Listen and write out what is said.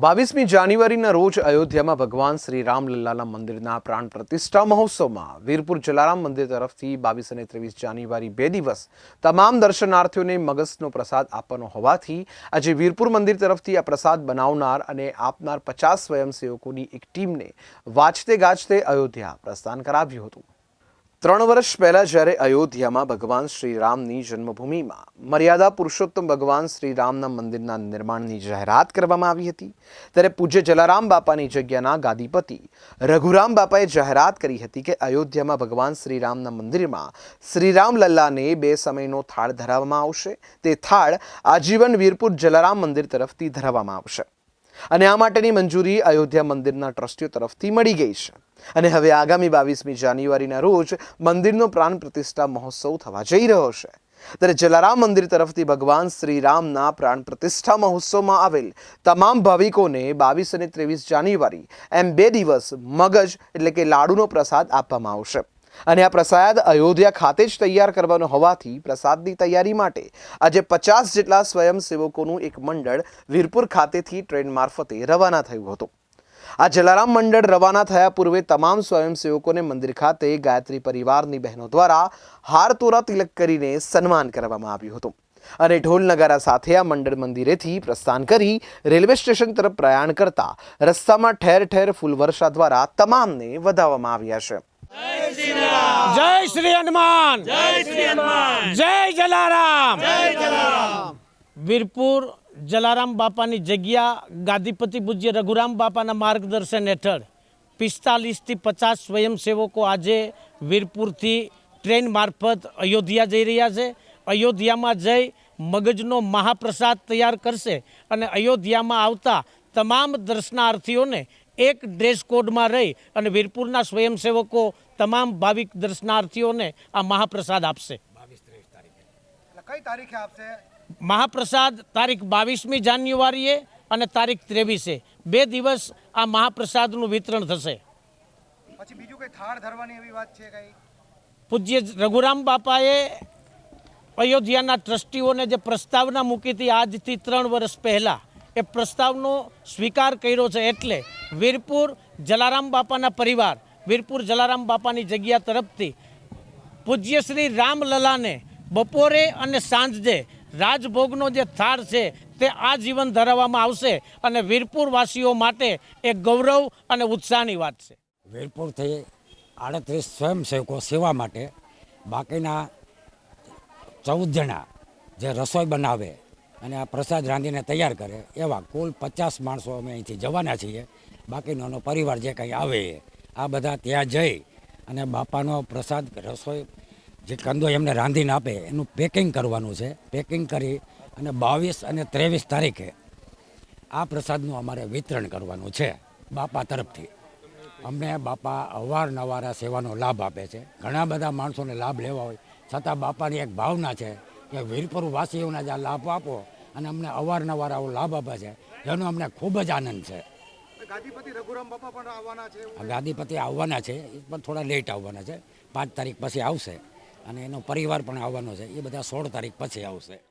બાવીસમી જાન્યુઆરીના રોજ અયોધ્યામાં ભગવાન શ્રી રામલલ્લાના મંદિરના પ્રાણ પ્રતિષ્ઠા મહોત્સવમાં વીરપુર જલારામ મંદિર તરફથી બાવીસ અને ત્રેવીસ જાન્યુઆરી બે દિવસ તમામ દર્શનાર્થીઓને મગસનો પ્રસાદ આપવાનો હોવાથી આજે વીરપુર મંદિર તરફથી આ પ્રસાદ બનાવનાર અને આપનાર પચાસ સ્વયંસેવકોની એક ટીમને વાંચતે ગાજતે અયોધ્યા પ્રસ્થાન કરાવ્યું હતું. ત્રણ વર્ષ પહેલા જ્યારે અયોધ્યામાં ભગવાન શ્રીરામની જન્મભૂમિમાં મર્યાદા પુરુષોત્તમ ભગવાન શ્રી રામના મંદિરના નિર્માણની જાહેરાત કરવામાં આવી હતી, ત્યારે પૂજ્ય જલારામ બાપાની જગ્યાના ગાદીપતિ રઘુરામ બાપાએ જાહેરાત કરી હતી કે અયોધ્યામાં ભગવાન શ્રી રામના મંદિરમાં શ્રીરામ લલ્લાને બે સમયનો થાળ ધરાવવામાં આવશે. તે થાળ આજીવન વીરપુર જલારામ મંદિર તરફથી ધરાવવામાં આવશે. અને આ માટેની મંજૂરી અયોધ્યા મંદિરના ટ્રસ્ટીઓ તરફથી મળી ગઈ છે. અને હવે આગામી બાવીસમી જાન્યુઆરીના રોજ મંદિરનો પ્રાણ પ્રતિષ્ઠા મહોત્સવ થવા જઈ રહ્યો છે. ત્યારે જલારામ મંદિર તરફથી ભગવાન શ્રી રામના પ્રાણ પ્રતિષ્ઠા મહોત્સવમાં આવેલ તમામ ભાવિકોને બાવીસ અને ત્રેવીસ જાન્યુઆરી એમ બે દિવસ મગજ એટલે કે લાડુનો પ્રસાદ આપવામાં આવશે. અને આ પ્રસાદ અયોધ્યા ખાતે જ તૈયાર કરવાનો હોવાથી પ્રસાદની તૈયારી માટે આજે પચાસ જેટલા સ્વયંસેવકોનું એક મંડળ વીરપુર ખાતેથી ટ્રેન મારફતે રવાના થયું હતું. આ જલારામ મંડળ રવાના થયા પૂર્વે તમામ સ્વયંસેવકોને મંદિર ખાતે ગાયત્રી પરિવારની બહેનો દ્વારા હાર તોરા તિલક કરીને સન્માન કરવામાં આવ્યું હતું. અને ઢોલ નગારા સાથે આ મંડળ મંદિરેથી પ્રસ્થાન કરી રેલવે સ્ટેશન તરફ પ્રયાણ કરતા રસ્તામાં ઠેર ઠેર ફૂલવર્ષા દ્વારા તમામને વધાવવામાં આવ્યા છે. જય શ્રી હનુમાન. જય શ્રી હનુમાન. જય જલારામ. જય જલારામ. વીરપુર જલારામ બાપાની જગ્યા ગાદીપતિ પૂજ્ય રઘુરામ બાપાના માર્ગદર્શન હેઠળ પિસ્તાલીસથી પચાસ સ્વયંસેવકો આજે વીરપુરથી ટ્રેન મારફત અયોધ્યા જઈ રહ્યા છે. અયોધ્યામાં જઈ મગજનો મહાપ્રસાદ તૈયાર કરશે અને અયોધ્યામાં આવતા તમામ દર્શનાર્થીઓને એક ડ્રેસ કોડમાં રહી અને વીરપુરના સ્વયંસેવકો તમામ ભાવિક દર્શનાર્થીઓને આ મહાપ્રસાદ આપશે. એટલે કઈ તારીખે આપશે? મહાપ્રસાદ તારીખ બાવીસમી જાન્યુઆરીએ અને તારીખ ત્રેવીસે. બે દિવસ આ મહાપ્રસાદનું વિતરણ થશે. પછી બીજું કઈ થાળ ધરવાની એવી વાત છે કઈ? પૂજ્ય રઘુરામ બાપાએ અયોધ્યાના ટ્રસ્ટીઓને જે પ્રસ્તાવના મૂકી હતી આજથી ત્રણ વર્ષ પહેલાં એ પ્રસ્તાવનો સ્વીકાર કર્યો છે એટલે વીરપુર જલારામ બાપાના પરિવાર વીરપુર જલારામ બાપાની જગ્યા તરફથી પૂજ્ય શ્રી રામલલાને બપોરે અને સાંજે રાજભોગનો જે થાળ છે તે આજીવન ધરાવવામાં આવશે અને વીરપુરવાસીઓ માટે એક ગૌરવ અને ઉત્સાહની વાત છે. વીરપુરથી આડત્રીસ સ્વયંસેવકો સેવા માટે બાકીના ચૌદ જણા જે રસોઈ બનાવે અને આ પ્રસાદ રાંધીને તૈયાર કરે એવા કુલ પચાસ માણસો અમે અહીંથી જવાના છીએ. બાકીનો પરિવાર જે કંઈ આવે એ, આ બધા ત્યાં જઈ અને બાપાનો પ્રસાદ, રસોઈ જે કંદો એમને રાંધીને આપે એનું પેકિંગ કરવાનું છે. પેકિંગ કરી અને બાવીસ અને ત્રેવીસ તારીખે આ પ્રસાદનું અમારે વિતરણ કરવાનું છે બાપા તરફથી. અમને બાપા અવારનવાર આ સેવાનો લાભ આપે છે. ઘણા બધા માણસોને લાભ લેવા હોય છતાં બાપાની એક ભાવના છે કે વીરપુર વાસીઓને જ આ લાભ આપો અને અમને અવારનવાર આવો લાભ આપે છે. એનો અમને ખૂબ જ આનંદ છે. ગાદીપતિ રઘુરામ બાપા પણ આવવાના છે ગાદીપતિ આવવાના છે પણ થોડા લેટ આવવાના છે. પાંચ તારીખ પછી આવશે. અને એનો પરિવાર પણ આવવાનો છે. એ બધા સોળ તારીખ પછી આવશે.